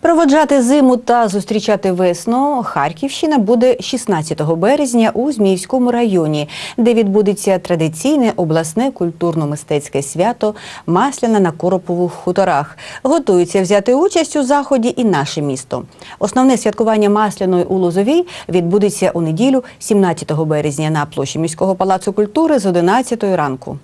Проводжати зиму та зустрічати весну Харківщина буде 16 березня у Зміївському районі, де відбудеться традиційне обласне культурно-мистецьке свято Масляна на Коропових хуторах. Готується взяти участь у заході і наше місто. Основне святкування Масляної у Лозовій відбудеться у неділю, 17 березня, на площі міського палацу культури з 11 ранку.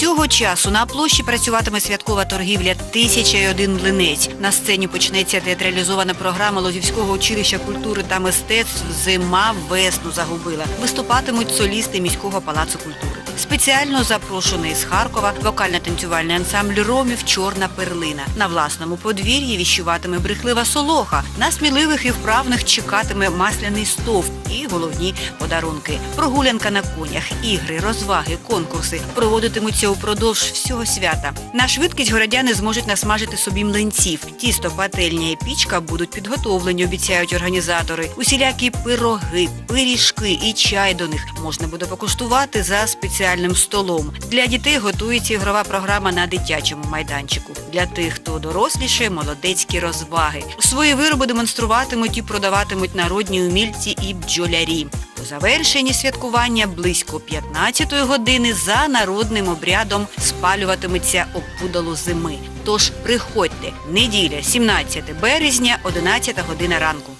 Цього часу на площі працюватиме святкова торгівля «Тисяча і один млинець. На сцені почнеться театралізована програма Лозівського училища культури та мистецтв Зима весну загубила. Виступатимуть солісти міського палацу культури. Спеціально запрошений з Харкова вокально-танцювальний ансамбль ромів Чорна перлина. На власному подвір'ї віщуватиме брехлива солоха. На сміливих і вправних чекатиме масляний стовп і головні подарунки. Прогулянка на конях, ігри, розваги, конкурси проводитимуться упродовж всього свята. На швидкість городяни зможуть насмажити собі млинців. Тісто, пательня і пічка будуть підготовлені, обіцяють організатори. Усілякі пироги, пиріжки і чай до них можна буде покуштувати за спеціальним столом. Для дітей готується ігрова програма на дитячому майданчику. Для тих, хто доросліше, молодецькі розваги. Свої вироби демонструватимуть і продаватимуть народні умільці і бджолярі. По завершенні святкування близько 15-ї години за народним обрядом спалюватиметься опудало зими. Тож приходьте, неділя, 17 березня, 11 година ранку.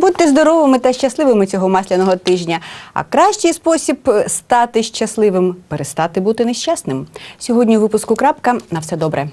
Будьте здоровими та щасливими цього масляного тижня. А кращий спосіб е, стати щасливим перестати бути нещасним. Сьогодні у випуску крапка на все добре.